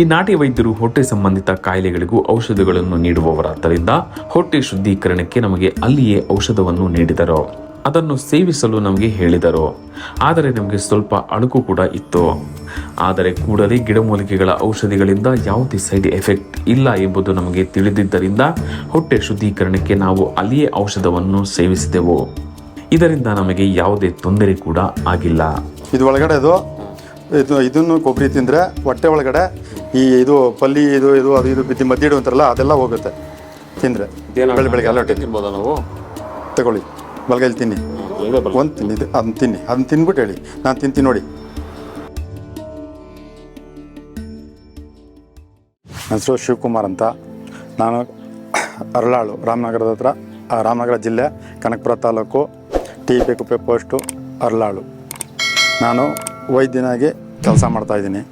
ಈ ನಾಟಿ ವೈದ್ಯರು ಹೊಟ್ಟೆ ಸಂಬಂಧಿತ ಕಾಯಿಲೆಗಳಿಗೂ ಔಷಧಗಳನ್ನು ನೀಡುವವರಾದ್ದರಿಂದ ಹೊಟ್ಟೆ ಶುದ್ಧೀಕರಣಕ್ಕೆ ನಮಗೆ ಅಲ್ಲಿಯೇ ಔಷಧವನ್ನು ನೀಡಿದರು. ಅದನ್ನು ಸೇವಿಸಲು ನಮಗೆ ಹೇಳಿದರು. ಆದರೆ ನಮಗೆ ಸ್ವಲ್ಪ ಅಳುಕು ಕೂಡ ಇತ್ತು. ಆದರೆ ಕೂಡಲೇ ಗಿಡಮೂಲಿಕೆಗಳ ಔಷಧಿಗಳಿಂದ ಯಾವುದೇ ಸೈಡ್ ಎಫೆಕ್ಟ್ ಇಲ್ಲ ಎಂಬುದು ನಮಗೆ ತಿಳಿದಿದ್ದರಿಂದ ಹೊಟ್ಟೆ ಶುದ್ಧೀಕರಣಕ್ಕೆ ನಾವು ಅಲ್ಲಿಯೇ ಔಷಧವನ್ನು ಸೇವಿಸಿದೆವು. ಇದರಿಂದ ನಮಗೆ ಯಾವುದೇ ತೊಂದರೆ ಕೂಡ ಆಗಿಲ್ಲ. ಇದು ಒಳಗಡೆ ಇದು ಇದು, ಇದನ್ನು ಕೊಬ್ಬರಿ ತಿಂದರೆ ಹೊಟ್ಟೆ ಒಳಗಡೆ ಈ ಇದು ಪಲ್ಲಿ ಇದು ಇದು ಅದು ಇದು ಬಿದ್ದು ಮದ್ದಿಡು ಅಂತಾರಲ್ಲ ಅದೆಲ್ಲ ಹೋಗುತ್ತೆ. ತಿಂದರೆ. ಬೆಳೆ ಬೆಳಗ್ಗೆ ಅಲರ್ಟ್ ತಿನ್ಬೋದಾ ನಾವು? ತಗೊಳ್ಳಿ. ಬಲಗೈಲಿ ತಿನ್ನಿ. ಒಂದು ತಿನ್ನಿ ಅದನ್ನ ತಿನ್ನಿ ಅದನ್ನ ತಿನ್ಬಿಟ್ಟು ಹೇಳಿ. ನಾನು ತಿಂತೀನಿ ನೋಡಿ. ನನ್ನ ಹೆಸರು ಶಿವಕುಮಾರ್ ಅಂತ. ನಾನು ಅರಳಾಳು ರಾಮನಗರದ ಹತ್ರ ಆ, ರಾಮನಗರ ಜಿಲ್ಲೆ Kanakapura taluk T P Kuppe post Aralalu. ನಾನು ವೈದ್ಯನಾಗಿ ಕೆಲಸ ಮಾಡ್ತಾಯಿದ್ದೀನಿ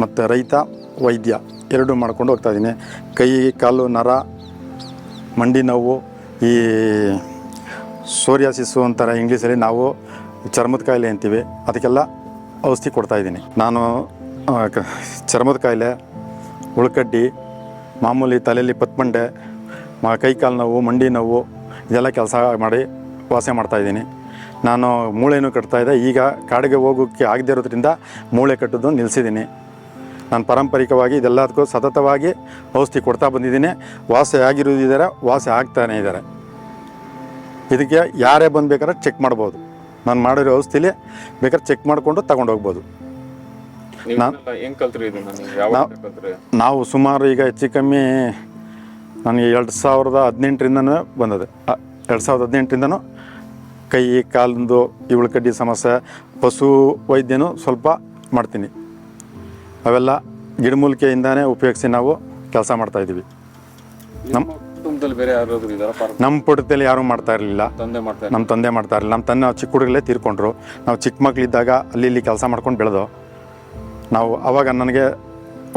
ಮತ್ತು ರೈತ ವೈದ್ಯ. ಎರಡೂ ಮಾಡ್ಕೊಂಡು ಹೋಗ್ತಾ ಇದ್ದೀನಿ ಕೈ, ಕಾಲು, ನರ, ಮಂಡಿ ನೋವು, ಈ ಸೋರಿಯಾಸಿಸ್ಸು ಅಂತಾರೆ ಇಂಗ್ಲೀಷಲ್ಲಿ ನಾವು ಚರ್ಮದ ಕಾಯಿಲೆ ಅಂತೀವಿ. ಅದಕ್ಕೆಲ್ಲ ಔಷಧಿ ಕೊಡ್ತಾಯಿದ್ದೀನಿ ನಾನು ಕ- ಚರ್ಮದ ಕಾಯಿಲೆ, ಉಳ್ಕಡ್ಡಿ, ಮಾಮೂಲಿ ತಲೆಯಲ್ಲಿ ಪತ್ಮಂಡೆ, ಮ, ಕೈ, ಕಾಲು ನೋವು, ಮಂಡಿ ನೋವು, ಇದೆಲ್ಲ ಕೆಲಸ ಮಾಡಿ ವಾಸ ಮಾಡ್ತಾಯಿದ್ದೀನಿ ನಾನು ಮೂಳೆನೂ ಕಟ್ತಾಯಿದ್ದೆ ಈಗ ಕಾಡಿಗೆ ಹೋಗೋಕ್ಕೆ ಆಗದೇ ಇರೋದ್ರಿಂದ ಮೂಳೆ ಕಟ್ಟೋದು ನಿಲ್ಲಿಸಿದ್ದೀನಿ ನಾನು ಪಾರಂಪರಿಕವಾಗಿ ಇದೆಲ್ಲದಕ್ಕೂ ಸತತವಾಗಿ ಔಷಧಿ ಕೊಡ್ತಾ ಬಂದಿದ್ದೀನಿ. ವಾಸಿ ಆಗಿರೋದಿದ್ದಾರೆ ವಾಸಿ ಆಗ್ತಾನೆ ಇದ್ದಾರೆ. ಇದಕ್ಕೆ ಯಾರೇ ಬಂದು ಬೇಕಾದ್ರೆ ಚೆಕ್ ಮಾಡ್ಬೋದು. ನಾನು ಮಾಡಿರೋ ಔಷಧಿಲಿ ಬೇಕಾದ್ರೆ ಚೆಕ್ ಮಾಡಿಕೊಂಡು ತಗೊಂಡು ಹೋಗ್ಬೋದು. ನಾವ್- ನಾವು? ಸುಮಾರು ಈಗ ಹೆಚ್ಚು ಕಮ್ಮಿ ನನಗೆ ಎರಡು ಸಾವಿರದ ಹದಿನೆಂಟರಿಂದನೂ ಬಂದದೆ. ಎರಡು ಸಾವಿರದ ಹದಿನೆಂಟರಿಂದನೂ ಕೈ ಕಾಲಿಂದು ಈ ಕಡ್ಡಿ ಸಮಸ್ಯೆ ಪಶು ವೈದ್ಯನೂ ಸ್ವಲ್ಪ ಮಾಡ್ತೀನಿ. ಅವೆಲ್ಲ ಗಿಡಮೂಲಿಕೆಯಿಂದಾನೇ ಉಪಯೋಗಿಸಿ ನಾವು ಕೆಲಸ ಮಾಡ್ತಾಯಿದ್ದೀವಿ ನಮ್ಮ ಕುಟುಂಬದಲ್ಲಿ ಬೇರೆ ಯಾರಾದ್ರೂ ಇದಾರ ಪಾರ ನಮ್ಮ ಪುಟದಲ್ಲಿ ಯಾರೂ ಮಾಡ್ತಾ ಇರಲಿಲ್ಲ. ತಂದೆ ನಮ್ಮ ತಂದೆ ಮಾಡ್ತಾ ಇರಲಿಲ್ಲ. ನಮ್ಮ ತನ್ನ ಚಿಕ್ಕ ಹುಡುಗರಲ್ಲೇ ತೀರ್ಕೊಂಡ್ರು. ನಾವು ಚಿಕ್ಕ ಮಕ್ಕಳಿದ್ದಾಗ ಅಲ್ಲಿ ಇಲ್ಲಿ ಕೆಲಸ ಮಾಡ್ಕೊಂಡು ಬೆಳೆದೋ ನಾವು ಅವಾಗ ನನಗೆ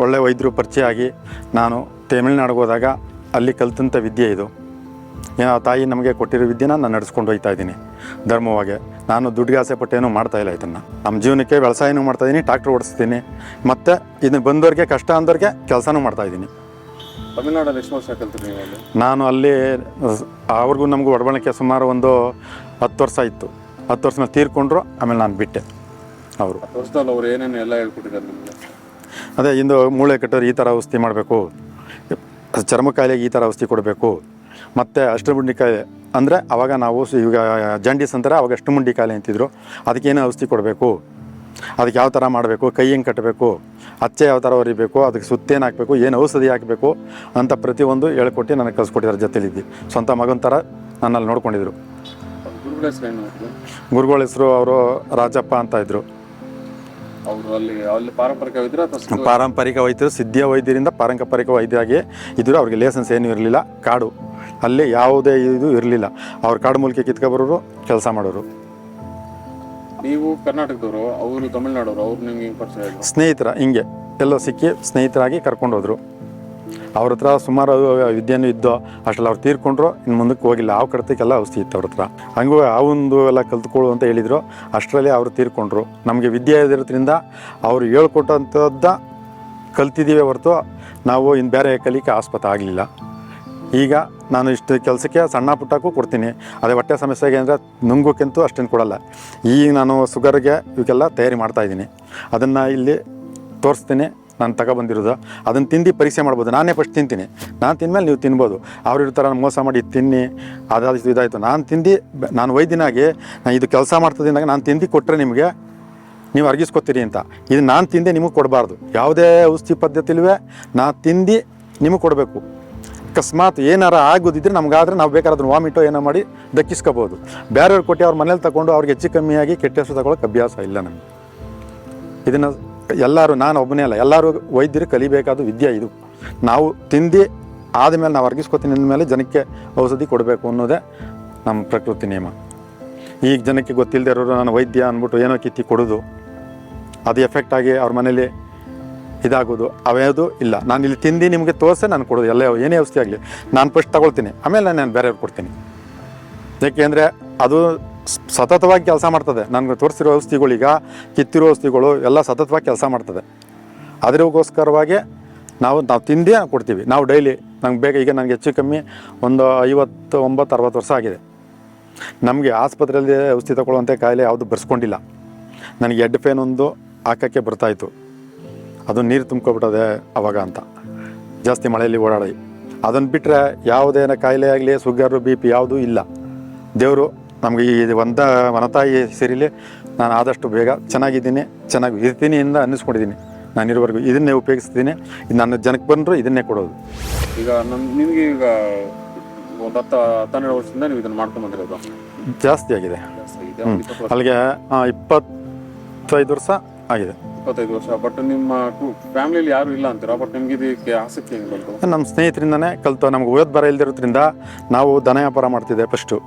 ಒಳ್ಳೆ ವೈದ್ಯರು ಪರಿಚಯ ಆಗಿ ನಾನು ತಮಿಳ್ನಾಡಿಗೆ ಹೋದಾಗ ಅಲ್ಲಿ ಕಲಿತಂಥ ವಿದ್ಯೆ ಇದು. ಆ ತಾಯಿ ನಮಗೆ ಕೊಟ್ಟಿರೋ ವಿದ್ಯೆನ ನಾನು ನಡೆಸ್ಕೊಂಡು ಹೋಗ್ತಾ ಇದ್ದೀನಿ. ಧರ್ಮವಾಗಿ. ನಾನು ದುಡ್ಡಿಗೆ ಆಸೆ ಪಟ್ಟೇನು ಮಾಡ್ತಾ ಇಲ್ಲ ಇದನ್ನು. ನಮ್ಮ ಜೀವನಕ್ಕೆ ವ್ಯವಸಾಯನೂ ಮಾಡ್ತಾಯಿದ್ದೀನಿ ಟ್ರಾಕ್ಟರ್ ಓಡಿಸ್ತೀನಿ ಮತ್ತು ಇದನ್ನು ಬಂದವರಿಗೆ ಕಷ್ಟ ಅಂದವ್ರಿಗೆ ಕೆಲಸನೂ ಮಾಡ್ತಾಯಿದ್ದೀನಿ ತಮಿಳ್ನಾಡಲ್ಲಿ ಎಷ್ಟು ವರ್ಷ ಕಲ್ತ್ರಿ ನೀವು ನಾನು ಅಲ್ಲಿ ಅವ್ರಿಗೂ ನಮಗೂ ಒಡಬಣಿಕೆ ಸುಮಾರು ಒಂದು ಹತ್ತು ವರ್ಷ ಇತ್ತು. ಹತ್ತು ವರ್ಷ ಮೇಲೆ ತೀರ್ಕೊಂಡ್ರು ಆಮೇಲೆ ನಾನು ಬಿಟ್ಟೆ ಅವರು. ವರ್ಷದಲ್ಲಿ ಅವ್ರು ಏನೇನು ಎಲ್ಲ ಹೇಳ್ಕೊಟ್ಟಿದ್ದಾರೆ ನಿಮಗೆ? ಅದೇ ಇಂದು ಮೂಳೆ ಕಟ್ಟೋರು ಈ ಥರ ಔಷಧಿ ಮಾಡಬೇಕು. ಚರ್ಮ ಕಾಯಿಲೆಗೆ ಈ ಥರ ಔಷಧಿ ಕೊಡಬೇಕು. ಮತ್ತು ಅಷ್ಟಮುಂಡಿ ಕಾಯಿಲೆ. ಅಂದರೆ ಆವಾಗ ನಾವು ಈಗ ಜಾಂಡೀಸ್ ಅಂತಾರೆ ಅವಾಗ ಅಷ್ಟಮುಂಡಿ ಕಾಯಿಲೆ ಅಂತಿದ್ರು. ಅದಕ್ಕೇನು ಔಷಧಿ ಕೊಡಬೇಕು? ಅದಕ್ಕೆ ಯಾವ ಥರ ಮಾಡಬೇಕು? ಕೈ ಹೆಂಗೆ ಕಟ್ಟಬೇಕು ಅಚ್ಚೆ ಯಾವ ಥರ ಹೊರಿಬೇಕು ಅದಕ್ಕೆ ಸುತ್ತೇನು ಹಾಕಬೇಕು? ಏನು ಔಷಧಿ ಹಾಕಬೇಕು? ಅಂತ ಪ್ರತಿಯೊಂದು ಹೇಳ್ಕೊಟ್ಟು ನನಗೆ ಕಲಿಸ್ಕೊಟ್ಟಿದ್ದಾರೆ ಜೊತೆಲಿದ್ದು. ಸ್ವಂತ ಮಗನ ಥರ ನನ್ನಲ್ಲಿ ನೋಡ್ಕೊಂಡಿದ್ರು. ಗುರುಗಳ ಹೆಸರು ಅವರು ರಾಜಪ್ಪ ಅಂತ ಇದ್ದರು ಪಾರಂಪರಿಕ ಇದ್ರೆ ವೈದ್ಯರು ಸಿದ್ಧ ವೈದ್ಯರಿಂದ ಪಾರಂಪರಿಕ ವೈದ್ಯರಾಗಿ ಇದ್ದರು ಅವ್ರಿಗೆ ಲೈಸೆನ್ಸ್ ಏನೂ ಇರಲಿಲ್ಲ. ಕಾಡು. ಅಲ್ಲಿ ಯಾವುದೇ ಇದು ಇರಲಿಲ್ಲ. ಅವ್ರ ಕಾಡು ಮೂಲಕ ಕಿತ್ಕೊಬರೋರು ಕೆಲಸ ಮಾಡೋರು. ನೀವು ಕರ್ನಾಟಕದವರು ಅವರು ತಮಿಳ್ನಾಡವರು ಅವ್ರು ನಿಮ್ಗೆ ಹೆಂಗ್ ಪರಿಚಯ ಆದ್ರು? ಸ್ನೇಹಿತರ ಹಿಂಗೆ. ಎಲ್ಲ ಸಿಕ್ಕಿ ಸ್ನೇಹಿತರಾಗಿ ಕರ್ಕೊಂಡು ಹೋದ್ರು ಅವ್ರ ಹತ್ರ ಸುಮಾರು ವಿದ್ಯೆನೂ ಇದ್ದೋ ಅಷ್ಟೆಲ್ಲ ಅವ್ರು ತೀರ್ಕೊಂಡ್ರು ಇನ್ನು ಮುಂದಕ್ಕೆ ಹೋಗಿಲ್ಲ. ಆ ಕಡತಕ್ಕೆಲ್ಲ ಔಷಧಿ ಇತ್ತು ಅವ್ರ ಹತ್ರ. ಹಂಗೂ ಒಂದು ಎಲ್ಲ ಕಲ್ತ್ಕೊಳ್ಳು ಅಂತ ಹೇಳಿದ್ರು. ಅಷ್ಟರಲ್ಲಿ ಅವರು ತೀರ್ಕೊಂಡ್ರು. ನಮಗೆ ವಿದ್ಯೆ ಇರೋದ್ರಿಂದ ಅವ್ರು ಹೇಳ್ಕೊಟ್ಟಂಥದ್ದ ಕಲ್ತಿದ್ದೀವಿ ಹೊರತು ನಾವು ಇನ್ನು ಬೇರೆ ಕಲಿಕೆ ಆಸ್ಪತ್ರೆ ಆಗಲಿಲ್ಲ. ಈಗ ನಾನು ಇಷ್ಟು ಕೆಲಸಕ್ಕೆ ಸಣ್ಣ ಪುಟ್ಟಕ್ಕೂ ಕೊಡ್ತೀನಿ. ಅದೇ ಹೊಟ್ಟೆ ಸಮಸ್ಯೆಗೆ ಅಂದರೆ ನುಂಗೋಕ್ಕಂತೂ ಅಷ್ಟೇನು ಕೊಡಲ್ಲ. ಈಗ ನಾನು ಶುಗರ್ಗೆ ಇವಕ್ಕೆಲ್ಲ ತಯಾರಿ ಮಾಡ್ತಾಯಿದ್ದೀನಿ ಅದನ್ನು ಇಲ್ಲಿ ತೋರಿಸ್ತೀನಿ. ನಾನು ತಗೊಬಂದಿರೋದು. ಅದನ್ನು ತಿಂದು ಪರೀಕ್ಷೆ ಮಾಡ್ಬೋದು. ನಾನೇ ಫಸ್ಟ್ ತಿಂತೀನಿ. ನಾನು ತಿಂದಮೇಲೆ ನೀವು ತಿನ್ಬೋದು. ಅವ್ರ ನಾನು ಮೋಸ ಮಾಡಿ ತಿನ್ನಿ. ಅದಾದಷ್ಟು ಇದಾಯಿತು. ನಾನು ತಿಂದು ನಾನು ವೈದ್ಯನಾಗಿ ನಾನು ಇದು ಕೆಲಸ ಮಾಡ್ತದಿಂದಾಗ ನಾನು ತಿಂದು ಕೊಟ್ಟರೆ ನಿಮಗೆ ನೀವು ಅರ್ಗಿಸ್ಕೊತೀರಿ ಅಂತ. ಇದು ನಾನು ತಿಂದೆ ನಿಮಗೆ ಕೊಡಬಾರ್ದು. ಯಾವುದೇ ಔಷಧಿ ಪದ್ಧತಿಲ್ವೇ ನಾನು ತಿಂದು ನಿಮಗೆ ಕೊಡಬೇಕು. ಅಕಸ್ಮಾತ್ ಏನಾರ ಆಗೋದಿದ್ರೆ ನಮಗಾದ್ರೆ ನಾವು ಬೇಕಾದ್ರೆ ವಾಮಿಟೋ ಏನೋ ಮಾಡಿ ದಕ್ಕಿಸ್ಕೋಬೋದು. ಬೇರೆಯವ್ರು ಕೊಟ್ಟು ಅವ್ರ ಮನೇಲಿ ತಗೊಂಡು ಅವ್ರಿಗೆ ಹೆಚ್ಚು ಕಮ್ಮಿಯಾಗಿ ಕೆಟ್ಟ ಹೆಸರು ತಗೊಳ್ಳೋಕೆ ಅಭ್ಯಾಸ ಇಲ್ಲ ನಮಗೆ. ಇದನ್ನು ಎಲ್ಲರೂ, ನಾನು ಒಬ್ಬನೇ ಅಲ್ಲ, ಎಲ್ಲರೂ ವೈದ್ಯರು ಕಲಿಬೇಕಾದ ವಿದ್ಯೆ ಇದು. ನಾವು ತಿಂದು ಆದಮೇಲೆ ನಾವು ಅರ್ಗಿಸ್ಕೊತೀನಿ ಅಂದಮೇಲೆ ಜನಕ್ಕೆ ಔಷಧಿ ಕೊಡಬೇಕು ಅನ್ನೋದೇ ನಮ್ಮ ಪ್ರಕೃತಿ ನಿಯಮ. ಈಗ ಜನಕ್ಕೆ ಗೊತ್ತಿಲ್ಲದೆ ಇರೋರು, ನಾನು ವೈದ್ಯ ಅಂದ್ಬಿಟ್ಟು ಏನೋ ಕಿತ್ತಿ ಕೊಡೋದು, ಅದು ಎಫೆಕ್ಟ್ ಆಗಿ ಅವ್ರ ಮನೇಲಿ ಇದಾಗೋದು ಅವ್ಯಾವುದು ಇಲ್ಲ. ನಾನು ಇಲ್ಲಿ ತಿಂದು ನಿಮಗೆ ತೋರಿಸೆ, ನಾನು ಕೊಡೋದು. ಎಲ್ಲ ಏನೇ ಔಷಧಿ ಆಗಲಿ, ನಾನು ಫಸ್ಟ್ ತಗೊಳ್ತೀನಿ. ಆಮೇಲೆ ನಾನು ಬೇರೆಯವ್ರಿಗೆ ಕೊಡ್ತೀನಿ. ಏಕೆಂದರೆ ಅದು ಸತತವಾಗಿ ಕೆಲಸ ಮಾಡ್ತದೆ. ನನಗೆ ತೋರಿಸಿರೋ ಔಷಧಿಗಳೀಗ, ಕಿತ್ತಿರೋ ಔಷಧಿಗಳು ಎಲ್ಲ ಸತತವಾಗಿ ಕೆಲಸ ಮಾಡ್ತದೆ. ಅದರಿಗೋಸ್ಕರವಾಗಿ ನಾವು ನಾವು ತಿಂದೇ ಕೊಡ್ತೀವಿ. ನಾವು ಡೈಲಿ, ನಂಗೆ ಬೇಗ, ಈಗ ನನಗೆ ಹೆಚ್ಚು ಕಮ್ಮಿ ಒಂದು ಐವತ್ತು, ಒಂಬತ್ತು, ಅರವತ್ತು ವರ್ಷ ಆಗಿದೆ. ನಮಗೆ ಆಸ್ಪತ್ರೆಯಲ್ಲಿ ಔಷಧಿ ತಗೊಳ್ಳುವಂಥ ಕಾಯಿಲೆ ಯಾವುದು ಬರ್ಸ್ಕೊಂಡಿಲ್ಲ. ನನಗೆ ಹೆಡ್ ಪೇನ್ ಒಂದು ಹಾಕೋಕ್ಕೆ ಬರ್ತಾಯಿತ್ತು ಅದು ನೀರು ತುಂಬ್ಕೊಬಿಟ್ಟದೆ ಅವಾಗ ಅಂತ. ಜಾಸ್ತಿ ಮಳೆಯಲ್ಲಿ ಓಡಾಡಿ. ಅದನ್ನು ಬಿಟ್ಟರೆ ಯಾವುದೇನ ಕಾಯಿಲೆ ಆಗಲಿ ಸುಗರು ಬಿ ಪಿ ಯಾವುದೂ ಇಲ್ಲ. ದೇವರು ನಮಗೆ ಈ ಒಂದ ವನತಾಯಿ ಸೇರಿಲಿ ನಾನು ಆದಷ್ಟು ಬೇಗ ಚೆನ್ನಾಗಿದ್ದೀನಿ ಚೆನ್ನಾಗಿ ಇರ್ತೀನಿ ಇಂದ ಅನ್ನಿಸ್ಕೊಂಡಿದ್ದೀನಿ. ನಾನು ಇರೋವರೆಗೂ ಇದನ್ನೇ ಉಪಯೋಗಿಸ್ತೀನಿ. ನನ್ನ ಜನಕ್ಕೆ ಬಂದರೂ ಇದನ್ನೇ ಕೊಡೋದು. ಈಗ ನಿಮಗೆ ನಿಮ್ಗೆ ಈಗ ಒಂದು ಹತ್ತು ಹತ್ತೆರಡು ವರ್ಷದಿಂದ ನೀವು ಇದನ್ನು ಮಾಡ್ಕೊಂಡ್ ಬಂದಿರೋದು. ಜಾಸ್ತಿ ಆಗಿದೆ. ಅಲ್ಲಿಗೆ ಇಪ್ಪತ್ತೈದು ವರ್ಷ ಆಗಿದೆ. ಇಪ್ಪತ್ತೈದು ವರ್ಷ. ಬಟ್ ನಿಮ್ಮ ಫ್ಯಾಮಿಲಿಯಲ್ಲಿ ಯಾರು ಇಲ್ಲ ಅಂತೀರಾ? ಬಟ್ ನಿಮ್ಗೆ ಇದಕ್ಕೆ ಆಸಕ್ತಿ ಹೆಂಗೆ ಬಂತು? ನಮ್ಮ ಸ್ನೇಹಿತರಿಂದನೇ ಕಲಿತು. ನಮ್ಗೆ ಓದ್ ಬರ ಇಲ್ದಿರೋದ್ರಿಂದ ನಾವು ದನ ವ್ಯಾಪಾರ ಮಾಡ್ತಿದ್ದೆ ಫಸ್ಟು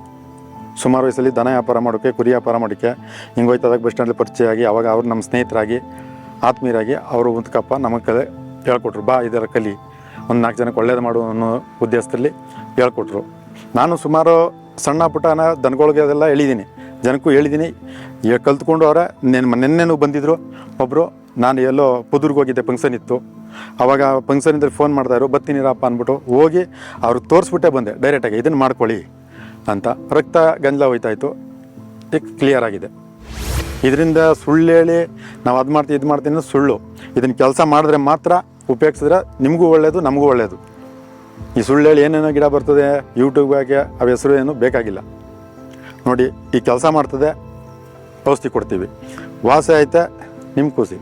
ಸುಮಾರು ವಯಸ್ಸಲ್ಲಿ ದನ ವ್ಯಾಪಾರ ಮಾಡೋಕ್ಕೆ ಕುರಿ ವ್ಯಾಪಾರ ಮಾಡೋಕ್ಕೆ ಹಿಂಗೆ ಹೋಯ್ತದಾಗ ಬಸ್ ಸ್ಟ್ಯಾಂಡಲ್ಲಿ ಪರಿಚಯ ಆಗಿ, ಅವಾಗ ಅವ್ರು ನಮ್ಮ ಸ್ನೇಹಿತರಾಗಿ, ಆತ್ಮೀಯರಾಗಿ ಅವರು ಕಪ್ಪ ನಮಗೆ ಕಲೆ ಹೇಳ್ಕೊಟ್ರು. ಬಾ, ಇದರ ಕಲಿ. ಒಂದು ನಾಲ್ಕು ಜನಕ್ಕೆ ಒಳ್ಳೇದು ಮಾಡು ಅನ್ನೋ ಉದ್ದೇಶದಲ್ಲಿ ಹೇಳ್ಕೊಟ್ರು. ನಾನು ಸುಮಾರು ಸಣ್ಣ ಪುಟ್ಟನ ದನಗಳಿಗೆ ಅದೆಲ್ಲ ಹೇಳಿದ್ದೀನಿ ಜನಕ್ಕೂ ಹೇಳಿದ್ದೀನಿ, ಈಗ ಕಲ್ತ್ಕೊಂಡು ಅವರ ನೆನ್, ನೆನ್ನೆನೂ ಬಂದಿದ್ರು. ಒಬ್ಬರು ನಾನು ಎಲ್ಲೋ ಪುದೂರ್ಗೆ ಹೋಗಿದ್ದೆ, ಫಂಕ್ಷನ್ ಇತ್ತು. ಅವಾಗ ಫಂಕ್ಷನಿಂದ ಫೋನ್ ಮಾಡ್ತಾಯಿದ್ರು ಬರ್ತೀನಿರಪ್ಪ ಅಂದ್ಬಿಟ್ಟು ಹೋಗಿ ಅವ್ರು ತೋರಿಸ್ಬಿಟ್ಟೇ ಬಂದೆ ಡೈರೆಕ್ಟಾಗಿ ಇದನ್ನು ಮಾಡ್ಕೊಳ್ಳಿ ಅಂತ. ರಕ್ತ ಗಂಜಲ ಹೋಯ್ತಾಯಿತ್ತು ಕ್ಲಿಯರ್ ಆಗಿದೆ. ಇದರಿಂದ ಸುಳ್ಳು ಹೇಳಿ, ನಾವು ಅದು ಮಾಡ್ತೀವಿ, ಇದು ಮಾಡ್ತೀನಿ ಸುಳ್ಳು. ಇದನ್ನು ಕೆಲಸ ಮಾಡಿದ್ರೆ ಮಾತ್ರ ಉಪಯೋಗಿಸಿದ್ರೆ ನಿಮಗೂ ಒಳ್ಳೆಯದು ನಮಗೂ ಒಳ್ಳೆಯದು ಈ ಸುಳ್ಳು ಹೇಳಿ ಏನೇನೋ ಗಿಡ ಬರ್ತದೆ ಯೂಟ್ಯೂಬ್ಗೆ ಅವ ಹೆಸರು ಏನು ಬೇಕಾಗಿಲ್ಲ. ನೋಡಿ, ಈ ಕೆಲಸ ಮಾಡ್ತದೆ, ಔಷಧಿ ಕೊಡ್ತೀವಿ. ವಾಸ ಐತೆ ನಿಮ್ಮ ಖುಷಿ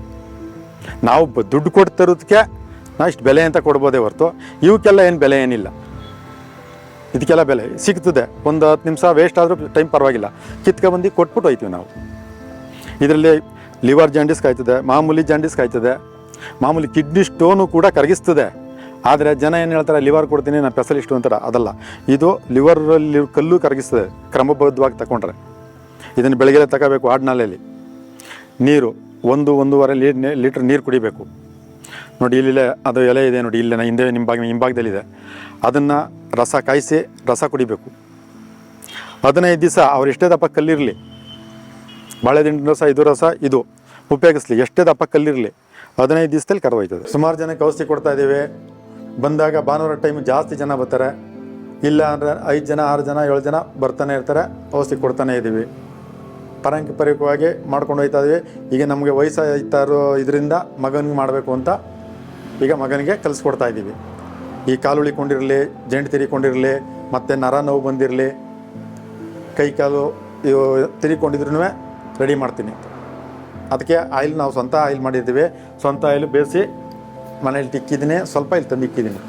ನಾವು ಬ- ದುಡ್ಡು ಕೊಟ್ಟು ತರೋದಕ್ಕೆ ನಾವು ಇಷ್ಟು ಬೆಲೆ ಅಂತ ಕೊಡ್ಬೋದೇ ಹೊರತು, ಇವಕ್ಕೆಲ್ಲ ಏನು ಬೆಲೆ ಏನಿಲ್ಲ. ಇದಕ್ಕೆಲ್ಲ ಬೆಲೆ ಸಿಗ್ತದೆ. ಒಂದು ಹತ್ತು ನಿಮಿಷ ವೇಸ್ಟ್ ಆದರೂ ಟೈಮ್ ಪರವಾಗಿಲ್ಲ. ಕಿತ್ಕೊಬಂದು ಕೊಟ್ಬಿಟ್ಟು ಹೋಯ್ತೀವಿ ನಾವು. ಇದರಲ್ಲಿ ಲಿವರ್ ಜಾಂಡಿಸ್ ಕಾಯ್ತದೆ, ಮಾಮೂಲಿ ಜಾಂಡಿಸ್ ಕಾಯ್ತದೆ, ಮಾಮೂಲಿ ಕಿಡ್ನಿ ಸ್ಟೋನು ಕೂಡ ಕರಗಿಸ್ತದೆ. ಆದರೆ ಜನ ಏನು ಹೇಳ್ತಾರೆ, ಲಿವರ್ ಕೊಡ್ತೀನಿ ನಾನು ಸ್ಪೆಷಲಿಸ್ಟು ಅಂತಾರೆ. ಅದಲ್ಲ, ಇದು ಲಿವರಲ್ಲಿ ಕಲ್ಲು ಕರಗಿಸ್ತದೆ, ಕ್ರಮಬದ್ಧವಾಗಿ ತಗೊಂಡ್ರೆ ಇದನ್ನು ಬೆಳಗ್ಗೆ ತಗೋಬೇಕು ಆಡ್ನಾಲೆಯಲ್ಲಿ ನೀರು ಒಂದು, ಒಂದೂವರೆ ಲೀ ಲೀಟ್ರ್ ನೀರು ಕುಡಿಬೇಕು. ನೋಡಿ ಇಲ್ಲಿಲ್ಲೇ ಅದು ಎಲೆ ಇದೆ ನೋಡಿ, ಇಲ್ಲೇ ಹಿಂದೆ, ನಿಮ್ಮ ಭಾಗ ಹಿಂಭಾಗದಲ್ಲಿದೆ. ಅದನ್ನು ರಸ ಕಾಯಿಸಿ, ರಸ ಕುಡಿಬೇಕು. ಹದಿನೈದು ದಿವಸ ಅವ್ರು ಎಷ್ಟೇ ದಪ್ಪ ಕಲ್ಲಿರಲಿ ಬಾಳೆದಿಂಡಿನ ರಸ, ಇದು ರಸ, ಇದು, ಉಪಯೋಗಿಸ್ಲಿ. ಎಷ್ಟೇ ದಪ್ಪ ಕಲ್ಲಿರಲಿ ಹದಿನೈದು ದಿವಸದಲ್ಲಿ ಕರವೋಯ್ತದೆ ಸುಮಾರು ಜನಕ್ಕೆ ಔಷಧಿ ಕೊಡ್ತಾ ಇದ್ದೀವಿ. ಬಂದಾಗ ಭಾನುವಾರ ಟೈಮ್ ಜಾಸ್ತಿ ಜನ ಬರ್ತಾರೆ. ಇಲ್ಲ ಅಂದರೆ ಐದು ಜನ, ಆರು ಜನ, ಏಳು ಜನ ಬರ್ತಾನೆ ಇರ್ತಾರೆ. ಔಷಧಿ ಕೊಡ್ತಾನೆ ಇದ್ದೀವಿ ಪಾರಂಪರಿಕವಾಗಿ ಮಾಡ್ಕೊಂಡು ಹೋಗ್ತಾ ಇದ್ವಿ. ಈಗ ನಮಗೆ ವಯಸ್ಸಾಯ್ತಾ ಇರೋ ಇದರಿಂದ ಮಗನಿಗೆ ಮಾಡಬೇಕು ಅಂತ ಈಗ ಮಗನಿಗೆ ಕಲಿಸ್ಕೊಡ್ತಾ ಇದ್ದೀವಿ ಈ ಕಾಲು ಉಳಿಕೊಂಡಿರಲಿ ಜಂಡು ತಿರಿಕೊಂಡಿರಲಿ ಮತ್ತು ನರ ನೋವು ಬಂದಿರಲಿ, ಕೈ ಕಾಲು ಇವು ತಿರಿಕೊಂಡಿದ್ರು ರೆಡಿ ಮಾಡ್ತೀನಿ. ಅದಕ್ಕೆ ಆಯಿಲ್ ನಾವು ಸ್ವಂತ ಆಯಿಲ್ ಮಾಡಿದ್ದೀವಿ. ಸ್ವಂತ ಆಯಿಲ್ ಬೇಯಿಸಿ ಮನೇಲಿ ತಿಕ್ಕಿದ್ದೀನಿ ಸ್ವಲ್ಪ ಇಲ್ಲಿ ತಂದು ಇಕ್ಕಿದ್ದೀನಿ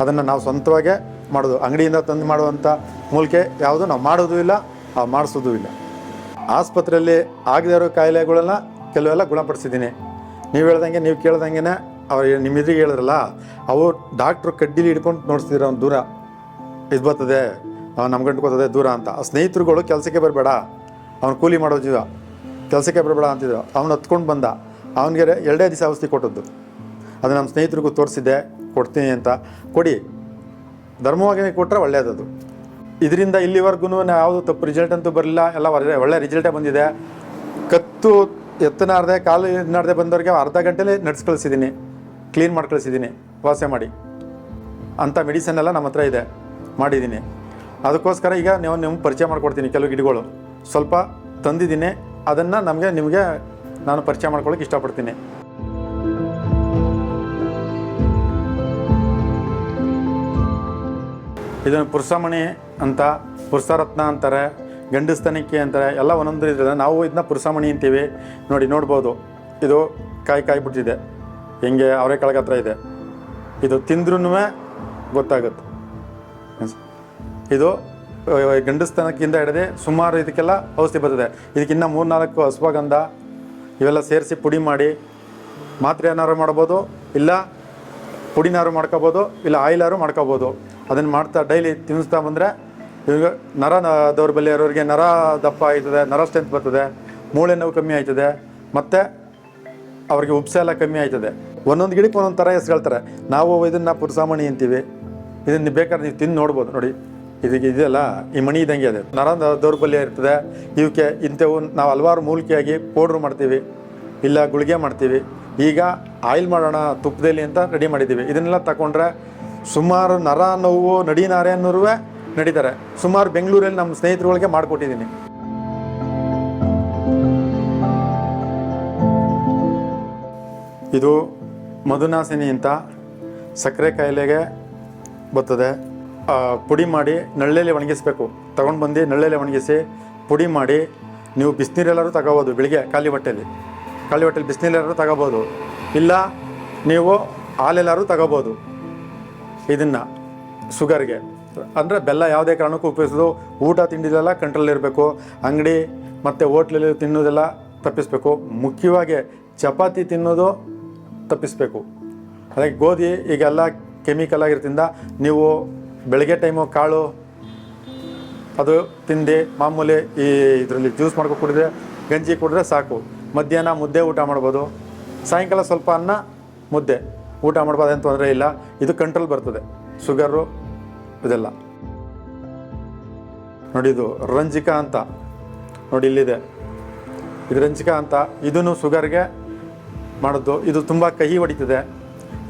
ಅದನ್ನು ನಾವು ಸ್ವಂತವಾಗೇ ಮಾಡೋದು. ಅಂಗಡಿಯಿಂದ ತಂದು ಮಾಡುವಂಥ ಮೂಲಿಕೆ ಯಾವುದು ನಾವು ಮಾಡೋದು ಇಲ್ಲ ಮಾಡಿಸೋದು ಇಲ್ಲ. ಆಸ್ಪತ್ರೆಯಲ್ಲಿ ಆಗದೇ ಇರೋ ಕಾಯಿಲೆಗಳನ್ನ ಕೆಲವೆಲ್ಲ ಗುಣಪಡಿಸಿದ್ದೀನಿ. ನೀವು ಹೇಳ್ದಂಗೆ, ನೀವು ಕೇಳ್ದಂಗೆ ಅವ್ರು ನಿಮ್ಮ ಎದುರಿಗೆ ಹೇಳಿದ್ರಲ್ಲ, ಅವು ಡಾಕ್ಟ್ರು ಕಡ್ಡಿಲಿ ಹಿಡ್ಕೊಂಡು ನೋಡಿಸ್ತಿದ್ರು ಅವ್ನು ದೂರ. ಇದು ಬರ್ತದೆ ನಮ್ಮ ಗಂಟ್ಕೋತದೆ ದೂರ ಅಂತ. ಆ ಸ್ನೇಹಿತರುಗಳು ಕೆಲಸಕ್ಕೆ ಬರಬೇಡ. ಅವ್ನು ಕೂಲಿ ಮಾಡೋ ಜೀವ. ಕೆಲಸಕ್ಕೆ ಬರಬೇಡ ಅಂತಿದ್ರು. ಅವ್ನು ಹತ್ಕೊಂಡು ಬಂದ. ಅವನಿಗೆ ಎರಡೇ ದಿವಸ ಔಷಧಿ ಕೊಟ್ಟದ್ದು. ಅದು ನಮ್ಮ ಸ್ನೇಹಿತರಿಗೂ ತೋರಿಸಿದ್ದೆ, ಕೊಡ್ತೀನಿ ಅಂತ. ಕೊಡಿ. ಧರ್ಮವಾಗಿ ಕೊಟ್ಟರೆ ಒಳ್ಳೆಯದದು ಇದರಿಂದ ಇಲ್ಲಿವರೆಗೂ ಯಾವುದು ತಪ್ಪು ರಿಸಲ್ಟ್ ಅಂತೂ ಬರಲಿಲ್ಲ. ಎಲ್ಲ ಒಳ್ಳೆ ಒಳ್ಳೆ ರಿಸಲ್ಟೇ ಬಂದಿದೆ. ಕತ್ತು ಎತ್ತನಾರ್ದೆ ಕಾಲು ಇದನ್ನಾರ್ದೆ ಬಂದವರಿಗೆ ಅರ್ಧ ಗಂಟೆಲಿ ನಡ್ಸ್ ಕಳಿಸಿದ್ದೀನಿ. ಕ್ಲೀನ್ ಮಾಡಿ ಕಳಿಸಿದ್ದೀನಿ. ವಾಸೆ ಮಾಡಿ. ಅಂಥ ಮೆಡಿಸನ್ ಎಲ್ಲ ನಮ್ಮ ಹತ್ರ ಇದೆ. ಮಾಡಿದ್ದೀನಿ. ಅದಕ್ಕೋಸ್ಕರ ಈಗ ನೀವು ನಿಮ್ಗೆ ಪರಿಚಯ ಮಾಡಿಕೊಡ್ತೀನಿ ಕೆಲವು ಗಿಡಗಳು. ಸ್ವಲ್ಪ ತಂದಿದ್ದೀನಿ. ಅದನ್ನು ನಮಗೆ, ನಿಮಗೆ ನಾನು ಪರಿಚಯ ಮಾಡ್ಕೊಳ್ಳೋಕೆ ಇಷ್ಟಪಡ್ತೀನಿ. ಇದನ್ನು ಪುರುಷಮಣಿ ಅಂತ ಪುರುಷರತ್ನ ಅಂತಾರೆ, ಗಂಡಸ್ತನಿಕೆ ಅಂತಾರೆ, ಎಲ್ಲ ಒಂದೊಂದು ಇದ್ರೆ ನಾವು ಇದನ್ನ ಪುರುಷಮಣಿ ಅಂತೀವಿ. ನೋಡಿ, ನೋಡ್ಬೋದು. ಇದು ಕಾಯಿ ಕಾಯಿ ಬಿಟ್ಟಿದೆ. ಹೆಂಗೆ ಅವರೇ ಹತ್ರ ಇದೆ. ಇದು ತಿಂದ್ರೂ ಗೊತ್ತಾಗುತ್ತೆ. ಇದು ಗಂಡಸ್ತನಕ್ಕಿಂತ ಹಿಡಿದು ಸುಮಾರು ಇದಕ್ಕೆಲ್ಲ ಔಷಧಿ ಬರ್ತದೆ. ಇದಕ್ಕಿನ್ನ ಮೂರು ನಾಲ್ಕು ಅಶ್ವಗಂಧ ಇವೆಲ್ಲ ಸೇರಿಸಿ ಪುಡಿ ಮಾಡಿ ಮಾತ್ರೆ ಏನಾದ್ರು ಮಾಡ್ಬೋದು, ಇಲ್ಲ ಪುಡಿನಾರು ಮಾಡ್ಕೋಬೋದು, ಇಲ್ಲ ಆಯಿಲಾರು ಮಾಡ್ಕೋಬೋದು. ಅದನ್ನು ಮಾಡ್ತಾ ಡೈಲಿ ತಿನ್ನಿಸ್ತಾ ಬಂದರೆ ಇವಾಗ ನರ ದೌರ್ಬಲ್ಯ ಇರೋರಿಗೆ ನರ ದಪ್ಪ ಆಯ್ತದೆ, ನರ ಸ್ಟ್ರೆಂತ್ ಬರ್ತದೆ, ಮೂಳೆ ನೋವು ಕಮ್ಮಿ ಆಯ್ತದೆ, ಮತ್ತು ಅವ್ರಿಗೆ ಉಪ್ಸ ಎಲ್ಲ ಕಮ್ಮಿ ಆಯ್ತದೆ. ಒಂದೊಂದು ಗಿಡಕ್ಕೆ ಒಂದೊಂದು ಥರ ಹೆಸ್ಗಳ್ತಾರೆ ನಾವು ಇದನ್ನು ಪುರುಸಾಮಣಿ ಅಂತೀವಿ. ಇದನ್ನು ಬೇಕಾದ್ರೆ ನೀವು ತಿಂದು ನೋಡ್ಬೋದು, ನೋಡಿ. ಇದಕ್ಕೆ ಇದೆಯಲ್ಲ ಈ ಮಣಿ ಇದ್ದಂಗೆ ಇದೆ ನರ ದೌರ್ಬಲ್ಯ ಇರ್ತದೆ. ಇವಕ್ಕೆ ಇಂಥವು ನಾವು ಹಲವಾರು ಮೂಲಿಕೆಯಾಗಿ ಪೌಡ್ರ್ ಮಾಡ್ತೀವಿ. ಇಲ್ಲ ಗುಳಿಗೆ ಮಾಡ್ತೀವಿ. ಈಗ ಆಯಿಲ್ ಮಾಡೋಣ ತುಪ್ಪದಲ್ಲಿ ಅಂತ ರೆಡಿ ಮಾಡಿದ್ದೀವಿ. ಇದನ್ನೆಲ್ಲ ತಗೊಂಡ್ರೆ ಸುಮಾರು ನರ ನೋವು, ನಡಿ ನಾರೆ ಅನ್ನೋರು ನಡೀತಾರೆ. ಸುಮಾರು ಬೆಂಗಳೂರಲ್ಲಿ ನಮ್ಮ ಸ್ನೇಹಿತರುಗಳಿಗೆ ಮಾಡಿಕೊಟ್ಟಿದ್ದೀನಿ. ಇದು ಮಧುನಾಸಿನಿ ಅಂತ ಸಕ್ಕರೆ ಕಾಯಿಲೆಗೆ ಬರ್ತದೆ. ಪುಡಿ ಮಾಡಿ ನಳ್ಳೆಲೆ ಒಣಗಿಸ್ಬೇಕು. ತಗೊಂಡು ಬಂದು ನಳ್ಳೆಲೆ ಒಣಗಿಸಿ ಪುಡಿ ಮಾಡಿ ನೀವು ಬಿಸಿನೀರೆಲ್ಲರೂ ತಗೋಬೋದು ಬೆಳಿಗ್ಗೆ ಖಾಲಿ ಹೊಟ್ಟೆಲಿ. ಖಾಲಿ ಹೊಟ್ಟೆಲಿ ಬಿಸಿನೀರೆಲ್ಲರೂ ತಗೋಬೋದು. ಇಲ್ಲ, ನೀವು ಹಾಲೆಲ್ಲರೂ ತಗೋಬೋದು. ಇದನ್ನು ಶುಗರ್ಗೆ ಅಂದರೆ ಬೆಲ್ಲ ಯಾವುದೇ ಕಾರಣಕ್ಕೂ ಉಪಯೋಗಿಸೋದು, ಊಟ ತಿಂಡಿದೆಲ್ಲ ಕಂಟ್ರೋಲ್ ಇರಬೇಕು, ಅಂಗಡಿ ಮತ್ತು ಹೋಟ್ಲಲ್ಲಿ ತಿನ್ನೋದೆಲ್ಲ ತಪ್ಪಿಸಬೇಕು. ಮುಖ್ಯವಾಗಿ ಚಪಾತಿ ತಿನ್ನೋದು ತಪ್ಪಿಸಬೇಕು. ಅದಕ್ಕೆ ಗೋಧಿ ಈಗೆಲ್ಲ ಕೆಮಿಕಲ್ ಆಗಿರೋದ್ರಿಂದ ನೀವು ಬೆಳಗ್ಗೆ ಟೈಮು ಕಾಳು, ಅದು ತಿಂದು, ಮಾಮೂಲಿ ಈ ಇದರಲ್ಲಿ ಜ್ಯೂಸ್ ಮಾಡ್ಕೊಂಡು ಕುಡಿದ್ರೆ, ಗಂಜಿ ಕುಡಿದ್ರೆ ಸಾಕು. ಮಧ್ಯಾಹ್ನ ಮುದ್ದೆ ಊಟ ಮಾಡ್ಬೋದು. ಸಾಯಂಕಾಲ ಸ್ವಲ್ಪ ಅನ್ನ, ಮುದ್ದೆ. ಊಟ ಮಾಡ್ಬೋದು ಏನು ತೊಂದರೆ ಇಲ್ಲ. ಇದು ಕಂಟ್ರೋಲ್ ಬರ್ತದೆ. ಶುಗರು ಇದೆಲ್ಲ. ನೋಡಿ ಇದು ರಂಜಿಕ ಅಂತ. ನೋಡಿ ಇಲ್ಲಿದೆ. ಇದು ರಂಜಿಕ ಅಂತ. ಇದನ್ನು ಶುಗರ್ಗೆ ಮಾಡೋದು. ಇದು ತುಂಬ ಕಹಿ ಹೊಡಿತದೆ.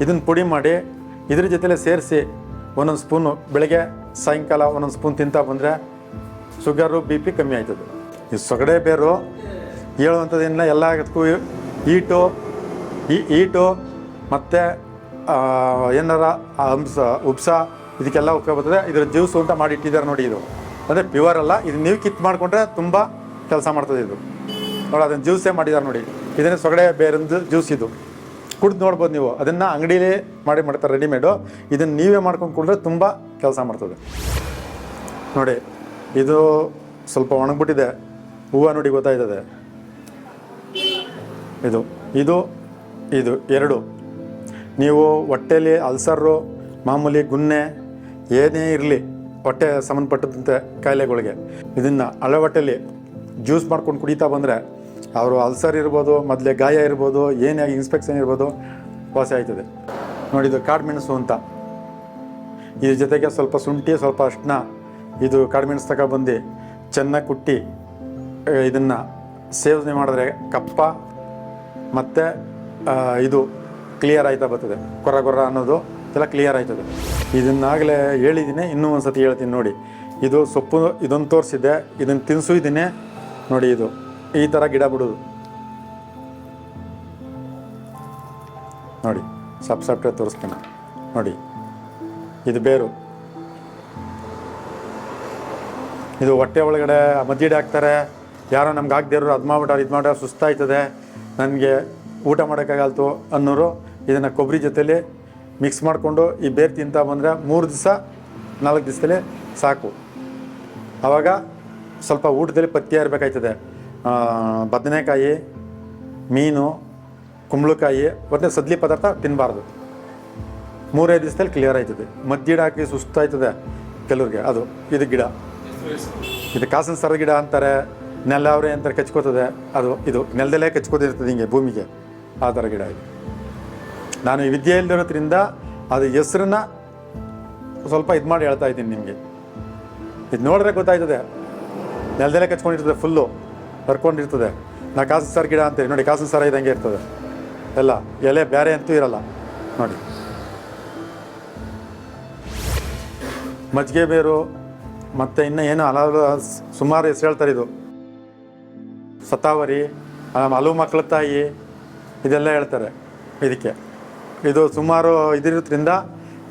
ಇದನ್ನು ಪುಡಿ ಮಾಡಿ ಇದ್ರ ಜೊತೆಲೆ ಸೇರಿಸಿ ಒಂದೊಂದು ಸ್ಪೂನು ಬೆಳಗ್ಗೆ, ಸಾಯಂಕಾಲ ಒಂದೊಂದು ಸ್ಪೂನ್ ತಿಂತಾ ಬಂದರೆ ಶುಗರು ಬಿ ಪಿ ಕಮ್ಮಿ ಆಯ್ತದೆ. ಈ ಸೊಗಡೆ ಬೇರು ಹೇಳುವಂಥದ್ದೇನಿಲ್ಲ ಎಲ್ಲದಕ್ಕೂ ಈಟು ಈ ಈಟು ಮತ್ತು ಏನಾರ ಹಂಸ ಉಪ್ಸ, ಇದಕ್ಕೆಲ್ಲ ಉಪಯೋಗ ಬರ್ತದೆ. ಇದರ ಜ್ಯೂಸ್ ಅಂತ ಮಾಡಿ ಇಟ್ಟಿದ್ದಾರೆ ನೋಡಿ ಇದು. ಅಂದರೆ ಪ್ಯೂರ್ ಅಲ್ಲ, ಇದು ನೀವು ಕಿತ್ ಮಾಡಿಕೊಂಡ್ರೆ ತುಂಬ ಕೆಲಸ ಮಾಡ್ತದೆ ಇದು. ನೋಡಿ, ಅದನ್ನು ಜ್ಯೂಸೇ ಮಾಡಿದ್ದಾರೆ ನೋಡಿ. ಇದನ್ನೇ ಸೊಗಡೆ ಬೇರೊಂದು ಜ್ಯೂಸ್ ಇದು. ಕುಡ್ದು ನೋಡ್ಬೋದು ನೀವು. ಅದನ್ನು ಅಂಗಡಿಲೇ ಮಾಡಿ ಮಾಡ್ತಾರೆ ರೆಡಿಮೇಡು. ಇದನ್ನು ನೀವೇ ಮಾಡ್ಕೊಂಡು ಕುಡಿದ್ರೆ ತುಂಬ ಕೆಲಸ ಮಾಡ್ತದೆ. ನೋಡಿ, ಇದು ಸ್ವಲ್ಪ ಒಣಗ್ಬಿಟ್ಟಿದೆ. ಹೂವು ನೋಡಿ ಗೊತ್ತಾಯ್ತದೆ. ಇದು ಇದು ಇದು, ಎರಡು. ನೀವು ಹೊಟ್ಟೆಲಿ ಅಲ್ಸರು, ಮಾಮೂಲಿ ಗುನ್ನೆ, ಏನೇ ಇರಲಿ ಹೊಟ್ಟೆ ಸಂಬಂಧಪಟ್ಟಂತೆ ಕಾಯಿಲೆಗಳಿಗೆ. ಇದನ್ನು ಹಳೆ ಹೊಟ್ಟೆಲಿ ಜ್ಯೂಸ್ ಮಾಡ್ಕೊಂಡು ಕುಡಿತಾ ಬಂದರೆ ಅವರು ಅಲ್ಸರ್ ಇರ್ಬೋದು, ಮೊದಲೇ ಗಾಯ ಇರ್ಬೋದು, ಏನೇ ಇನ್ಸ್ಪೆಕ್ಷನ್ ಇರ್ಬೋದು, ವಾಸಿ ಆಯ್ತದೆ. ನೋಡಿ, ಇದು ಕಾಡುಮೆಣಸು ಅಂತ. ಇದ್ರ ಜೊತೆಗೆ ಸ್ವಲ್ಪ ಶುಂಠಿ, ಸ್ವಲ್ಪ ಅಷ್ಟನ್ನ ಇದು ಕಾಡುಮೆಣಸು ತಗೊಬಂದು ಚೆನ್ನಾಗಿ ಕುಟ್ಟಿ ಇದನ್ನು ಸೇವನೆ ಮಾಡಿದ್ರೆ ಕಪ್ಪ ಮತ್ತು ಇದು ಕ್ಲಿಯರ್ ಆಯ್ತಾ ಬರ್ತದೆ. ಕೊರ ಕೊರ ಅನ್ನೋದು ಎಲ್ಲ ಕ್ಲಿಯರ್ ಆಯ್ತದೆ. ಇದನ್ನಾಗಲೇ ಹೇಳಿದ್ದೀನಿ ಇನ್ನೂ ಒಂದು ಸತಿ ಹೇಳ್ತೀನಿ ನೋಡಿ. ಇದು ಸೊಪ್ಪು ಇದೊಂದು ತೋರಿಸಿದ್ದೆ ಇದನ್ನು ತಿನ್ನಿಸಿದ್ದೀನಿ ನೋಡಿ ಇದು, ಈ ಥರ ಗಿಡ ಬಿಡೋದು. ನೋಡಿ, ಸಪ್ ಸಪ್ಟೆ ತೋರಿಸ್ತೀನಿ. ನೋಡಿ, ಇದು ಬೇರು. ಇದು ಹೊಟ್ಟೆ ಒಳಗಡೆ ಮಜ್ಜಿಗೆ ಹಾಕ್ತಾರೆ. ಯಾರೋ ನಮ್ಗೆ ಆಗದಿರೋ ಅದು ಮಾಡ್ಬಿಟ್ಟಾರೆ, ಇದು ಮಾಡ್ಯಾರ ಸುಸ್ತಾಯ್ತದೆ. ನನಗೆ ಊಟ ಮಾಡೋಕ್ಕಾಗಲ್ತು ಅನ್ನೋರು ಇದನ್ನು ಕೊಬ್ಬರಿ ಜೊತೆಲೇ ಮಿಕ್ಸ್ ಮಾಡಿಕೊಂಡು ಈ ಬೇರು ತಿಂತಾ ಬಂದರೆ ಮೂರು ದಿವಸ, ನಾಲ್ಕು ದಿವಸದಲ್ಲಿ ಸಾಕು. ಆವಾಗ ಸ್ವಲ್ಪ ಊಟದಲ್ಲಿ ಪಥ್ಯ ಇರಬೇಕಾಯ್ತದೆ ಬದನೆಕಾಯಿ, ಮೀನು, ಕುಂಬಳಕಾಯಿ ಮತ್ತು ಸದ್ಲಿ ಪದಾರ್ಥ ತಿನ್ನಬಾರ್ದು ಮೂರೈದು ದಿವಸದಲ್ಲಿ ಕ್ಲಿಯರ್ ಆಯ್ತದೆ. ಮದ್ದಿಡ ಹಾಕಿ ಸುಸ್ತಾಯ್ತದೆ ಕೆಲವ್ರಿಗೆ. ಅದು, ಇದು ಗಿಡ. ಇದು ಕಾಸಿನ ಸರ ಗಿಡ ಅಂತಾರೆ. ನೆಲ ಅವರೇ ಅಂತಾರೆ, ಕಚ್ಕೋತದೆ. ಅದು, ಇದು ನೆಲದಲ್ಲೇ ಕಚ್ಕೋತಿರ್ತದೆ ಹಿಂಗೆ ಭೂಮಿಗೆ. ಆ ಥರ ಗಿಡ ಇದು. ನಾನು ಈ ವಿದ್ಯೆ ಅದು ಹೆಸ್ರನ್ನ ಸ್ವಲ್ಪ ಇದು ಮಾಡಿ ಹೇಳ್ತಾ ಇದ್ದೀನಿ ನಿಮಗೆ. ಇದು ನೋಡಿದ್ರೆ ಗೊತ್ತಾಯ್ತದೆ. ನೆಲದಲ್ಲೇ ಕಚ್ಕೊಂಡಿರ್ತದೆ ಫುಲ್ಲು ಬರ್ಕೊಂಡಿರ್ತದೆ ನಾ ಕಾಸಿನ ಸರ್ ಗಿಡ ಅಂತೇಳಿ, ನೋಡಿ ಕಾಸಿನ ಸರ ಇದ್ದಂಗೆ ಇರ್ತದೆ. ಎಲ್ಲ, ಎಲೆ ಬೇರೆ ಅಂತೂ ಇರಲ್ಲ. ನೋಡಿ. ಮಜ್ಜಿಗೆ ಬೇರು, ಮತ್ತು ಇನ್ನೂ ಏನು ಹಲವು ಸುಮಾರು ಹೆಸರು ಹೇಳ್ತಾರೆ ಇದು. ಸತಾವರಿ ಅಲು ಮಕ್ಕಳ ತಾಯಿ, ಇದೆಲ್ಲ ಹೇಳ್ತಾರೆ, ಇದಕ್ಕೆ. ಇದು ಸುಮಾರು ಇದಿರೋದ್ರಿಂದ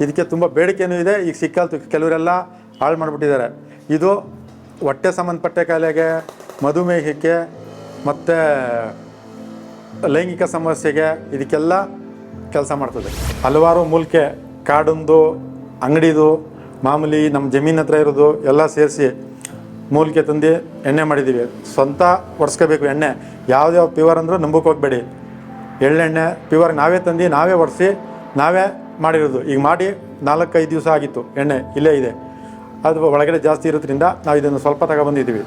ಇದಕ್ಕೆ ತುಂಬ ಬೇಡಿಕೆನೂ ಇದೆ. ಈಗ ಸಿಕ್ಕಲ್ತು ಕೆಲವರೆಲ್ಲ ಹಾಳು ಮಾಡಿಬಿಟ್ಟಿದ್ದಾರೆ. ಇದು ಹೊಟ್ಟೆ ಸಂಬಂಧಪಟ್ಟ ಕಾಯಿಲೆಗೆ, ಮಧುಮೇಹಕ್ಕೆ ಮತ್ತು ಲೈಂಗಿಕ ಸಮಸ್ಯೆಗೆ ಇದಕ್ಕೆಲ್ಲ ಕೆಲಸ ಮಾಡ್ತದೆ. ಹಲವಾರು ಮೂಲಿಕೆ, ಕಾಡೊಂದು, ಅಂಗಡಿದು, ಮಾಮೂಲಿ ನಮ್ಮ ಜಮೀನ್ ಹತ್ರ ಇರೋದು ಎಲ್ಲ ಸೇರಿಸಿ ಮೂಲಿಕೆ ತಂದು ಎಣ್ಣೆ ಮಾಡಿದ್ದೀವಿ. ಸ್ವಂತ ಒಡ್ಸ್ಕೋಬೇಕು ಎಣ್ಣೆ. ಯಾವ್ದ್ಯಾವ ಪ್ಯೂರ್ ಅಂದರೂ ನಂಬಕ್ಕೆ ಹೋಗಬೇಡಿ. ಎಳ್ಳೆಣ್ಣೆ ಪ್ಯೂರ್ ನಾವೇ ತಂದು ನಾವೇ ಒರೆಸಿ ನಾವೇ ಮಾಡಿರೋದು. ಈಗ ಮಾಡಿ ನಾಲ್ಕೈದು ದಿವಸ ಆಗಿತ್ತು, ಎಣ್ಣೆ ಇಲ್ಲೇ ಇದೆ. ಅದು ಒಳಗಡೆ ಜಾಸ್ತಿ ಇರೋದ್ರಿಂದ ನಾವು ಇದನ್ನು ಸ್ವಲ್ಪ ತಗೊಬಂದಿದ್ದೀವಿ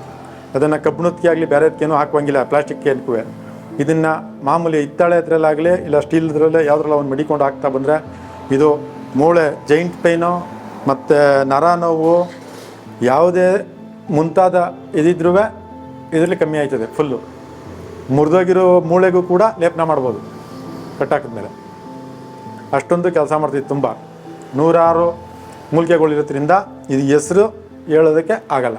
ಅದನ್ನು ಕಬ್ಬಿಣಕ್ಕೆ ಆಗಲಿ ಬೇರೆದಕ್ಕೇನು ಹಾಕುವಂಗಿಲ್ಲ ಪ್ಲಾಸ್ಟಿಕ್ ಏನಕ್ಕೂ. ಇದನ್ನು ಮಾಮೂಲಿ ಹಿತ್ತಾಳೆ ಹತ್ರಲ್ಲಾಗಲಿ ಇಲ್ಲ ಸ್ಟೀಲ್ದ್ರಲ್ಲೇ ಯಾವುದ್ರಲ್ಲ ಒಂದು ಮಡಿಕೊಂಡು ಹಾಕ್ತಾ ಬಂದರೆ ಇದು ಮೂಳೆ ಜೈಂಟ್ ಪೈನು ಮತ್ತು ನರ ನೋವು, ಯಾವುದೇ ಮುಂತಾದ ಇದಿದ್ರೂ ಇದರಲ್ಲಿ ಕಮ್ಮಿ ಆಯ್ತದೆ ಫುಲ್ಲು ಮುರಿದೋಗಿರೋ ಮೂಳೆಗೂ ಕೂಡ ಲೇಪನ ಮಾಡ್ಬೋದು. ಕಟ್ಟಾಕಿದ್ಮೇಲೆ ಅಷ್ಟೊಂದು ಕೆಲಸ ಮಾಡ್ತಿತ್ತು ತುಂಬ. ನೂರಾರು ಮೂಲಿಕೆಗಳಿರೋದ್ರಿಂದ ಇದು ಹೆಸರು ಹೇಳೋದಕ್ಕೆ ಆಗಲ್ಲ.